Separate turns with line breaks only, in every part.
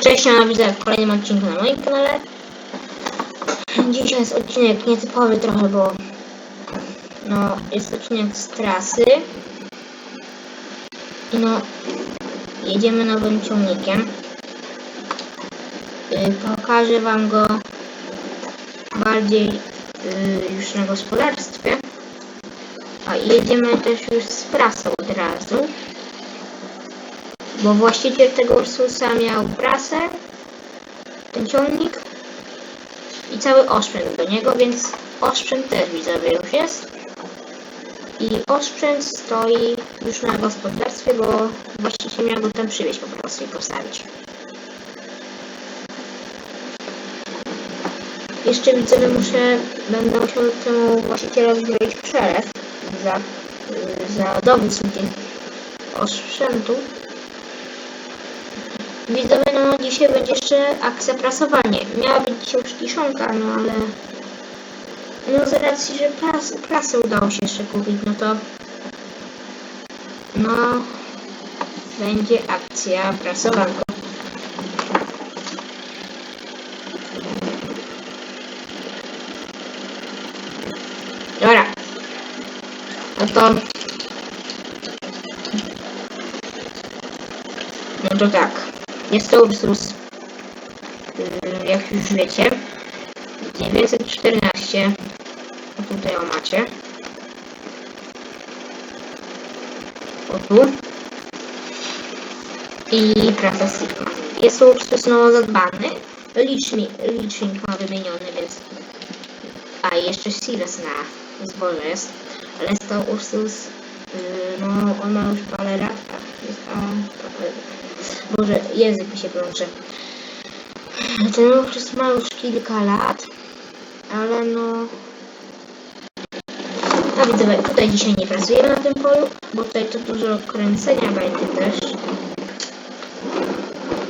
Cześć, ja widzę w kolejnym odcinku na moim kanale. Dzisiaj jest odcinek nietypowy trochę, bo no, jest odcinek z trasy. I no, jedziemy nowym ciągnikiem. Y, pokażę Wam go bardziej y, już na gospodarstwie. A jedziemy też już z prasą od razu. Bo właściciel tego Ursusa miał prasę, ten ciągnik i cały osprzęt do niego, więc osprzęt też widzowie już jest. I osprzęt stoi już na gospodarstwie, bo właściciel miał go tam przywieźć po prostu i postawić. Jeszcze widzowie muszę, będę musiał temu właścicielowi zrobić przelew za, za dowód osprzętu. Widzowie, no dzisiaj będzie jeszcze akcja prasowanie. Miała być dzisiaj już kiszonka, no ale... No z racji, że pras, prasę udało się jeszcze kupić, no to... No... Będzie akcja prasowanko. Dobra. No to... No to tak. Jest to Ursus, jak już wiecie, 914. O tutaj o macie. O tu. I prasa Sigma. Jest to Ursus nowo zadbany. Licznik, ma wymieniony, więc... A, jeszcze Silas na zboże jest. Ale jest to Ursus... Yy, no, on ma już parę lat. a, Jest, a, Boże, język mi się plącze. Ten okres ma już kilka lat, ale no... A widzę, tutaj dzisiaj nie pracujemy na tym polu, bo tutaj to dużo kręcenia będzie też.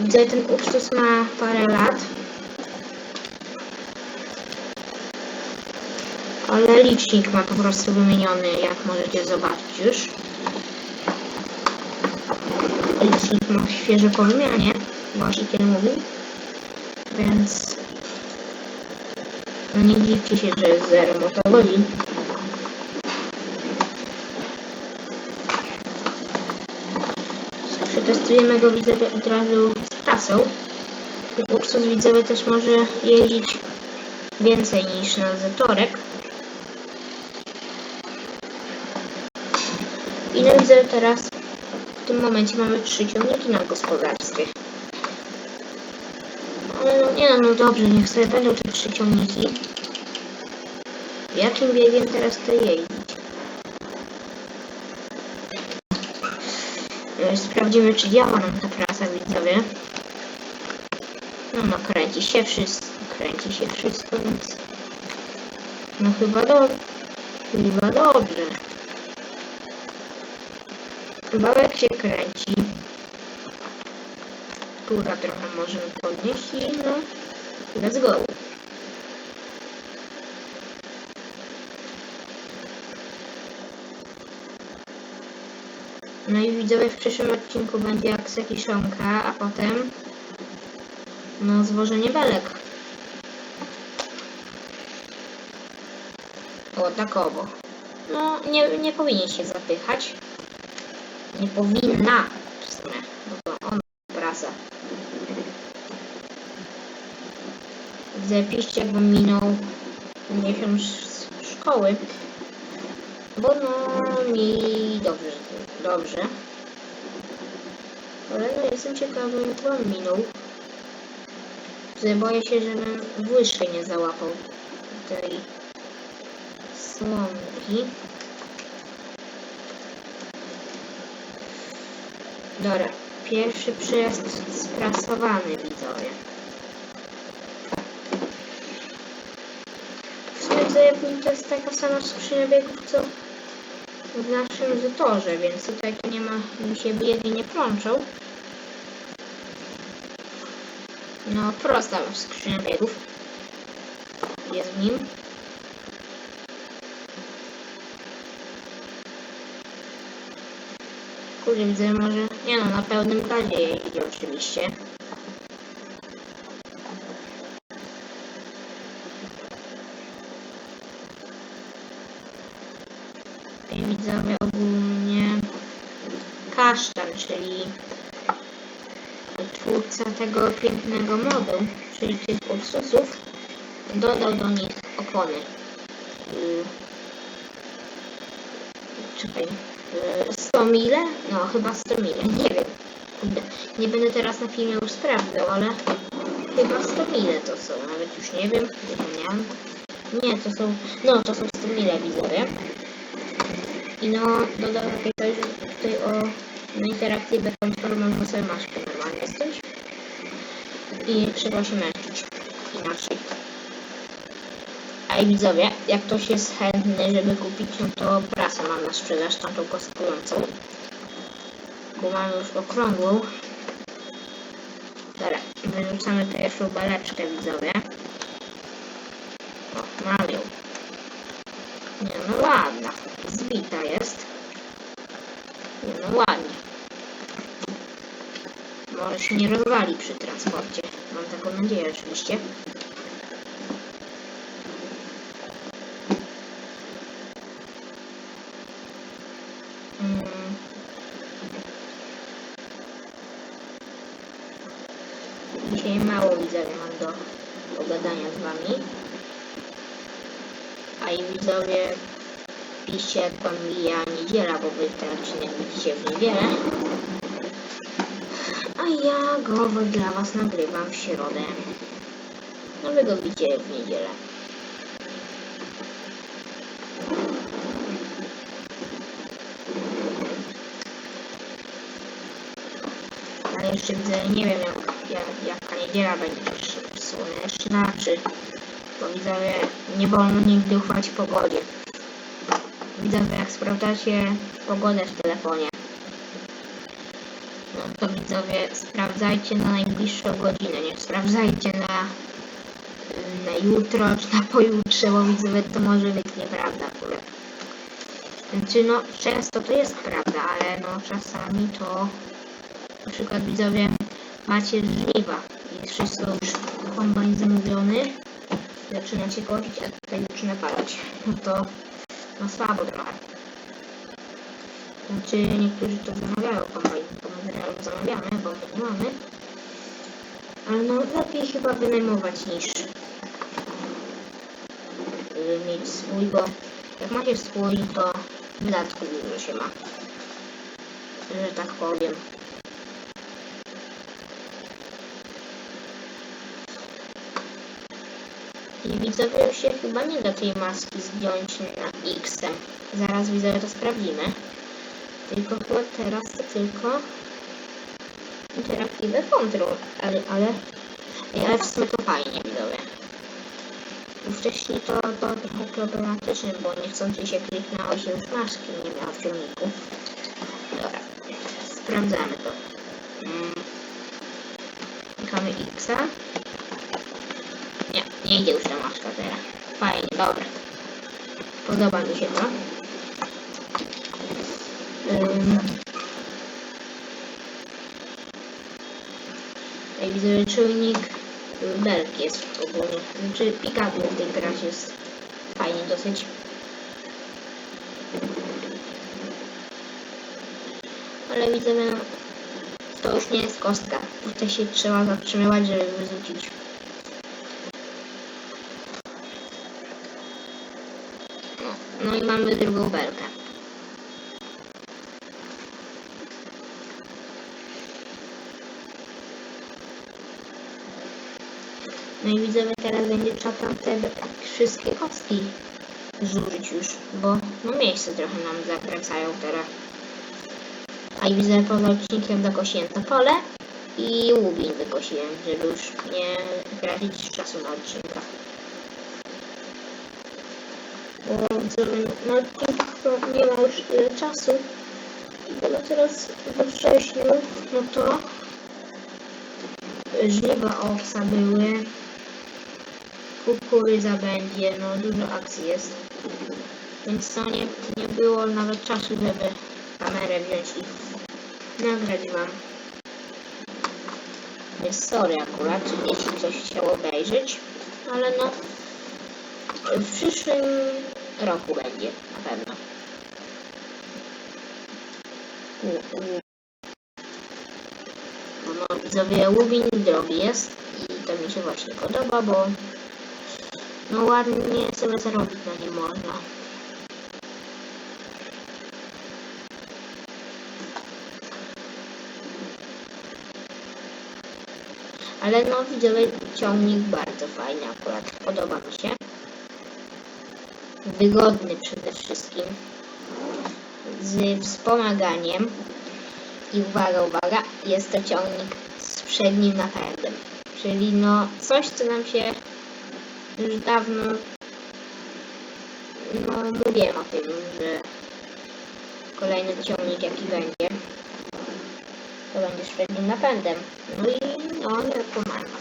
Widzę, ten Ursus ma parę lat. Ale licznik ma po prostu wymieniony, jak możecie zobaczyć już. Licznik ma świeżo po wymianie, właściciel mówił. Więc no nie dziwcie się, że jest zero motogodzin. Przetestujemy go widzowie od razu z prasą. Ursus widzowie też może jeździć więcej niż na zatorek. I no widzę teraz tym momencie mamy trzy ciągniki na gospodarstwie. No nie no, dobrze, niech sobie będą te trzy ciągniki. Jakim biegiem teraz to jeździć? I Sprawdzimy, czy działa nam ta prasa, widzowie. No, no, kręci się wszystko, kręci się wszystko, więc... No chyba do... Chyba dobrze. Bałek się kręci. Góra trochę możemy podnieść i no, let's go. No i widzowie w przyszłym odcinku będzie akcja kiszonka, a potem no zwożenie belek. O, takowo. No, nie, nie powinien się zapychać. Nie powinna w sumie, bo to on prasa. Piście jakbym minął miesiąc szkoły. Bo no mi dobrze, dobrze. Ale no jestem ciekawy jak wam minął. Boję się, żebym w łyżkę nie załapał tej słomki. Dobra, pierwszy przyjazd sprasowany widzowie. Sumie widzowie to jest taka sama skrzynia biegów co w naszym zatorze, więc tutaj nie ma, mi się biegi nie plączą. No prosta skrzynia biegów jest w nim. Kurde, widzę, może... Nie no, na pełnym gazie idzie oczywiście. I widzowie ogólnie kasztan, czyli twórca tego pięknego modu, czyli tych ursusów, dodał do nich opony. Mm. Czekaj. 100 mile? No chyba 100 mile, nie wiem. Nie będę teraz na filmie już sprawdzał, ale chyba 100 mile to są, nawet już nie wiem, zapomniałam. Nie, to są, no to są 100 mile widzowie. I no, dodał takie coś, tutaj o na interaktywę kontrol można sobie maszkę normalnie zdjąć. I trzeba się męczyć inaczej. I widzowie, jak ktoś jest chętny, żeby kupić, no to prasę mam na sprzedaż, tamtą kostkującą. Bo mam już okrągłą. Dobra, wyrzucamy pierwszą baleczkę, widzowie. O, mamy ją. Nie no ładna. Zbita jest. Nie no ładnie. Może się nie rozwali przy transporcie. Mam taką nadzieję oczywiście. Widzowie mam do pogadania z wami. A i widzowie piszcie jak wam mija niedziela, bo wy ten odcinek widzicie w niedzielę. A ja go dla was nagrywam w środę. No wy go widzicie w niedzielę. Jeszcze widzę, nie wiem jak, jak, jaka niedziela będzie, czy słoneczna, czy... Bo widzowie, nie wolno nigdy ufać pogodzie. Widzowie, jak sprawdzacie pogodę w telefonie, no to widzowie, sprawdzajcie na najbliższą godzinę, nie sprawdzajcie na, na jutro czy na pojutrze, bo widzowie to może być nieprawda akurat. Znaczy no, często to jest prawda, ale no czasami to na przykład widzowie macie żniwa i wszystko już kombajn zamówiony, zaczynacie kosić, a tutaj zaczyna padać. No to no słabo trochę. Znaczy niektórzy to zamawiają kombajn, to materiałów zamawiamy, bo my nie mamy. Ale no lepiej chyba wynajmować niż yy, mieć swój, bo jak macie swój, to wydatków dużo się ma. Że tak powiem. I widzowie już się chyba nie da tej maski zdjąć na X. Zaraz widzowie to sprawdzimy. Tylko chyba teraz to tylko interaktywny kontrol. Ale, ale, ale w sumie to fajnie widzowie. Wcześniej to, to trochę problematyczne, bo niechcący się klik na 8 z maski nie miała w ciągniku. Dobra, sprawdzamy to. Mm. Klikamy Xa. Nie, nie idzie już ta maska teraz. Fajnie, dobra. Podoba mi się to. Jak widzę, czujnik y, belki jest ogólnie. Znaczy pikadło w tej gracie jest fajnie dosyć. Ale widzę, no, to już nie jest kostka. Tutaj się trzeba zatrzymywać, żeby wyrzucić. No, i mamy drugą belkę. No i widzowie teraz będzie trzeba tam te wszystkie kostki zużyć już, bo no miejsce trochę nam zakracają teraz. A i widzę poza odcinkiem dokosiłem to pole i łubin wykosiłem, żeby już nie tracić czasu na odcinkach. Bo widzowie, na odcinkach to nie ma już tyle czasu. Bo teraz we wrześniu, no to żniwa owsa były, kukurydza będzie, no dużo akcji jest. Więc to nie, nie było nawet czasu, żeby kamerę wziąć i nagrać wam. Więc sorry akurat, jeśli ktoś chciał obejrzeć, ale no w przyszłym roku będzie na pewno. No, widzowie, Lubin drogi jest i to mi się właśnie podoba, bo no ładnie sobie zarobić na nim można. Ale no widzowie, ciągnik bardzo fajny akurat, podoba mi się. Wygodny przede wszystkim. Z wspomaganiem. I uwaga, uwaga, jest to ciągnik z przednim napędem. Czyli no coś, co nam się już dawno no mówiłem o tym, że kolejny ciągnik jaki będzie to będzie z przednim napędem. No i pomagas. No i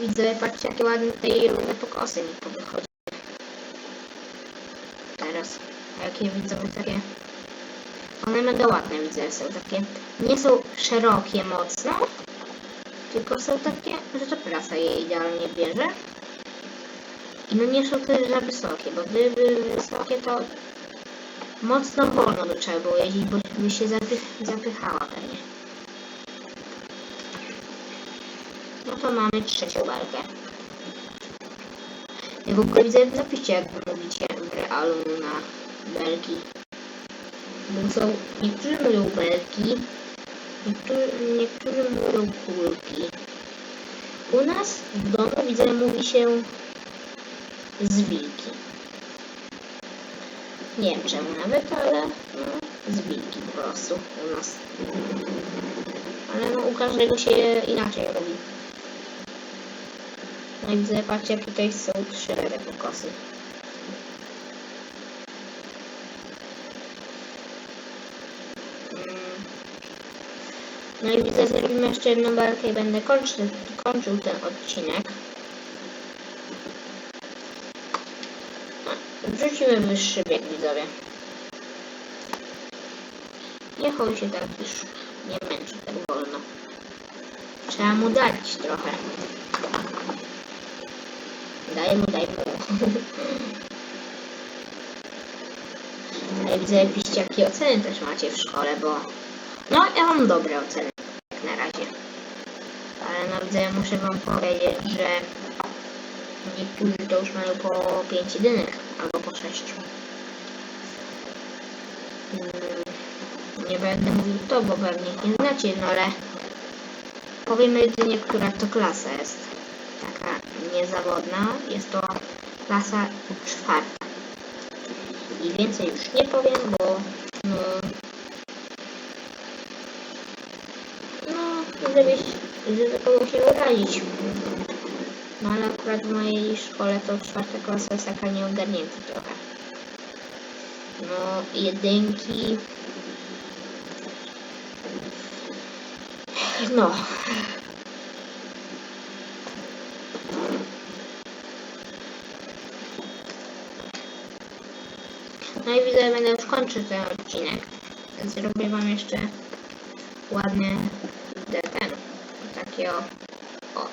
widzę, patrzcie jakie ładne tej równe pokosy mi powychodzi. Teraz, jakie widzę takie one będą ładne, widzę, są takie, nie są szerokie mocno, tylko są takie, że to praca je idealnie bierze. I no nie są też za wysokie, bo gdyby wysokie, to mocno wolno by trzeba było jeździć, bo by się zapych, zapychała pewnie. No to mamy trzecią belkę. I w ogóle widzę, napiszcie jak mówicie w realu na belki. Bo są, niektórzy mówią belki, niektórzy, niektórzy mówią kulki. U nas w domu widzę mówi się zwilki. Nie wiem czemu nawet, ale no, zwilki po prostu u nas. Ale no u każdego się inaczej robi. No widzę, patrzcie, tutaj są trzy pokosy. No i widzę, zrobimy jeszcze jedną belkę i będę kończył, kończył ten odcinek. A, Wrzucimy wyższy bieg, widzowie. Niech on się tak już nie męczy tak wolno. Trzeba mu dać trochę. Daj mu, daj mu. Ale widzę, piszcie jakie oceny też macie w szkole, bo no ja mam dobre oceny jak na razie. Ale no widzę, ja muszę wam powiedzieć, że niektórzy to już mają po 5 jedynek albo po 6. Nie będę mówił to, bo pewnie nie znacie, no ale powiem jedynie, która to klasa jest. Taka niezawodna. Jest to klasa czwarta. I więcej już nie powiem, bo no, no żebyś, żeby kogoś nie urazić. No ale akurat w mojej szkole to czwarta klasa jest taka nieogarnięta trochę. No jedynki. No. No i widzę, będę już kończył ten odcinek. Zrobię wam jeszcze ładny ten, takie o, o.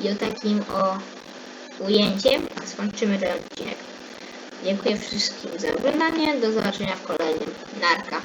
I o takim o ujęciem skończymy ten odcinek. Dziękuję wszystkim za oglądanie. Do zobaczenia w kolejnym. Narka.